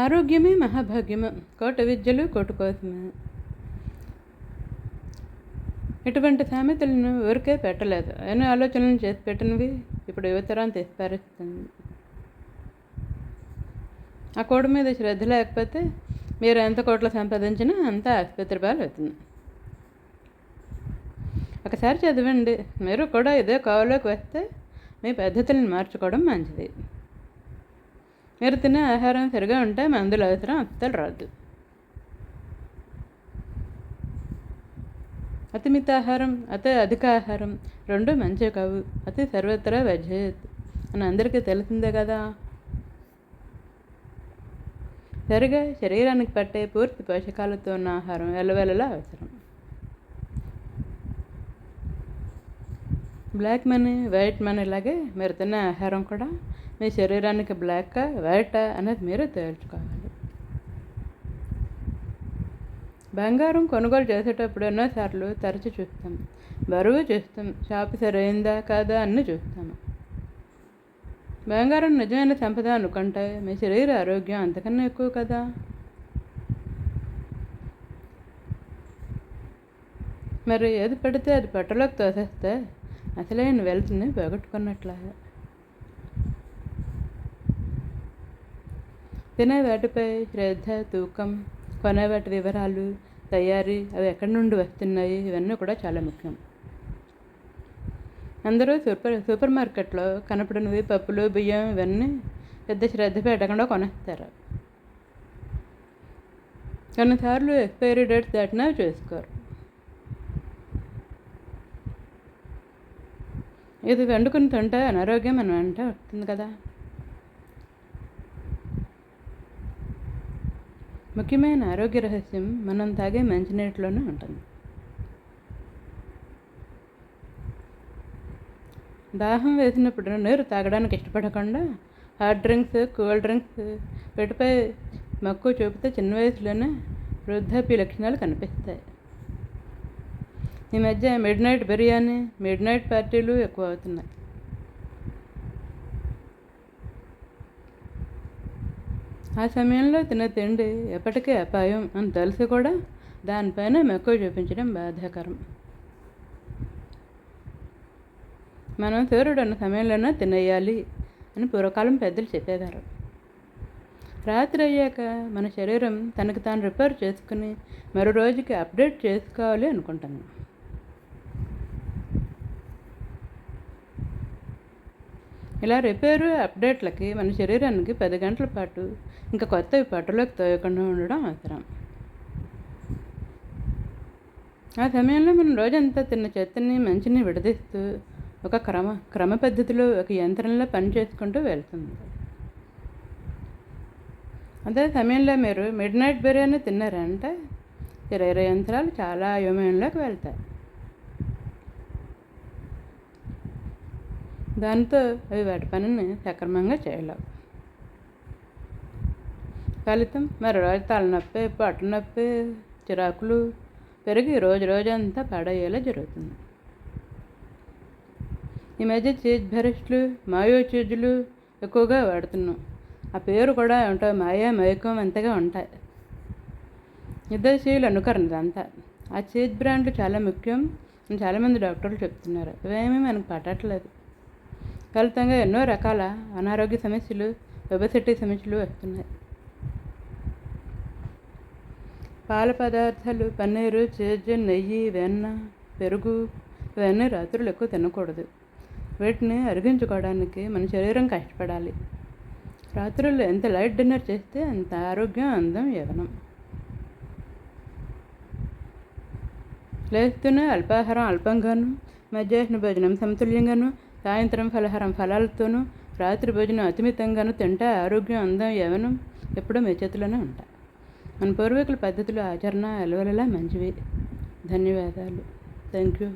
ఆరోగ్యమే మహాభాగ్యము. కోట విద్యలు కోటి కోసమే ఇటువంటి సామెతలను ఊరికే పెట్టలేదు. ఎన్నో ఆలోచనలు చేసి పెట్టినవి ఇప్పుడు యువతరం తెచ్చిపారేస్తుంది. ఆ కోడి మీద శ్రద్ధ లేకపోతే మీరు ఎంత కోట్లు సంపాదించినా అంత ఆసుపత్రి పాలు అవుతుంది ఒకసారి చదవండి. మీరు కూడా ఇదే కావలోకి వస్తే మీ పద్ధతులను మార్చుకోవడం మంచిది. మీరు తినే ఆహారం సరిగా ఉంటే మందుల అవసరం అస్సలు రాదు. అతి మితాహారం అతి అధిక ఆహారం రెండు మంచి కావు. అతి సర్వత్రా వజేత్ అని అందరికీ తెలిసిందే కదా. సరిగా శరీరానికి పట్టే పూర్తి పోషకాలతో ఉన్న ఆహారం ఎల్లవెల్లలా అవసరం. బ్లాక్ మనీ వైట్ మనీ లాగే మీరు తినే ఆహారం కూడా మీ శరీరానికి బ్లాక్ వైట్ అనేది మీరు తేల్చుకోవాలి. బంగారం కొనుగోలు చేసేటప్పుడు ఎన్నోసార్లు తరచు చూస్తాం. బరువు చూస్తాం. షాపు సరైందా కాదా అన్నీ చూస్తాము బంగారం నిజమైన సంపద అనుకుంటే మీ శరీర ఆరోగ్యం అంతకన్నా ఎక్కువ కదా? మరి ఏది పెడితే అది పెట్టలోకి తోసేస్తే అసలైన వెల్త్ని పోగొట్టుకున్నట్లే తినే వాటిపై శ్రద్ధ తూకం కొనే వాటి వివరాలు తయారీ అవి ఎక్కడి నుండి వస్తున్నాయి ఇవన్నీ కూడా చాలా ముఖ్యం. అందరూ సూపర్ సూపర్ మార్కెట్లో కనపడినవి పప్పులు బియ్యం ఇవన్నీ పెద్ద శ్రద్ధ పెట్టకుండా కొనేస్తారు. కొన్నిసార్లు ఎక్స్పైరీ డేట్స్ దాటినా చూసుకోరు. ఇది వండుకుని తింటే అనారోగ్యం మన అంటే వస్తుంది కదా. ముఖ్యమైన ఆరోగ్య రహస్యం మనం తాగే మంచినీటిలోనే ఉంటుంది. దాహం వేసినప్పుడు నీరు తాగడానికి ఇష్టపడకుండా హాట్ డ్రింక్స్ కూల్ డ్రింక్స్ వీటిపై మక్కువ చూపితే చిన్న వయసులోనే వృద్ధాప్య లక్షణాలు కనిపిస్తాయి. ఈ మధ్య midnight biryani midnight పార్టీలు ఎక్కువ అవుతున్నాయి ఆ సమయంలో తినే తిండి ఎప్పటికీ అపాయం అని తెలిసి కూడా దానిపైన మెక్కువ చూపించడం బాధాకరం. మనం సూర్యుడు ఉన్న సమయంలోనే తినేయాలి అని పూర్వకాలం పెద్దలు చెప్పేవారు. రాత్రి అయ్యాక మన శరీరం తనకు తాను రిపేర్ చేసుకుని మరో రోజుకి అప్డేట్ చేసుకోవాలి అనుకుంటాను. ఇలా రిపేరు అప్డేట్లకి మన శరీరానికి పది గంటల పాటు ఇంకా కొత్తవి పట్టులోకి తోయకుండా ఉండడం అవసరం. ఆ సమయంలో మనం రోజంతా తిన్న చెత్తని మంచిని విడదీస్తూ ఒక క్రమ క్రమ పద్ధతిలో ఒక యంత్రంలో పని చేసుకుంటూ వెళ్తుంది. అదే సమయంలో మీరు మిడ్ నైట్ బిర్యానీ తిన్నారంటే ఇరవై యంత్రాలు చాలా అయోమయంలోకి వెళ్తాయి. దాంతో అవి వాటి పనిని సక్రమంగా చేయలేవు. ఫలితం మరి రోజు తలనొప్పి పొట్ట నొప్పి చిరాకులు పెరిగి రోజు రోజంతా పాడయ్యేలా జరుగుతుంది. ఈ మధ్య చీజ్ బెరెస్ట్లు మాయో చీజులు ఎక్కువగా వాడుతున్నాం. ఆ పేరు కూడా ఏమిటో మాయా మైకం అంతగా ఉంటాయి. యుద్ధశీలు అనుకరణ ఇదంతా ఆ చీజ్ బ్రాండ్లు చాలా ముఖ్యం అని చాలామంది డాక్టర్లు చెప్తున్నారు. ఇవేమీ మనకు పట్టట్లేదు. ఫలితంగా ఎన్నో రకాల అనారోగ్య సమస్యలు ఒబెసిటీ సమస్యలు వస్తున్నాయి. పాల పదార్థాలు పన్నీరు చీజ్ నెయ్యి వెన్న పెరుగు ఇవన్నీ రాత్రులు ఎక్కువ తినకూడదు. వీటిని అరిగించుకోవడానికి మన శరీరం కష్టపడాలి. రాత్రుల్లో ఎంత లైట్ డిన్నర్ చేస్తే అంత ఆరోగ్యం అందం యవనం. లేస్తూనే అల్పాహారం అల్పంగాను మధ్యాహ్న భోజనం సమతుల్యంగాను సాయంత్రం ఫలహారం ఫలాలతోనూ రాత్రి భోజనం అతిమితంగాను తింటే ఆరోగ్యం అందం యవనం ఎప్పుడూ మీ చేతిలోనే మన పూర్వీకుల పద్ధతులు ఆచరణ అలవలలా మంచివి. ధన్యవాదాలు. Thank you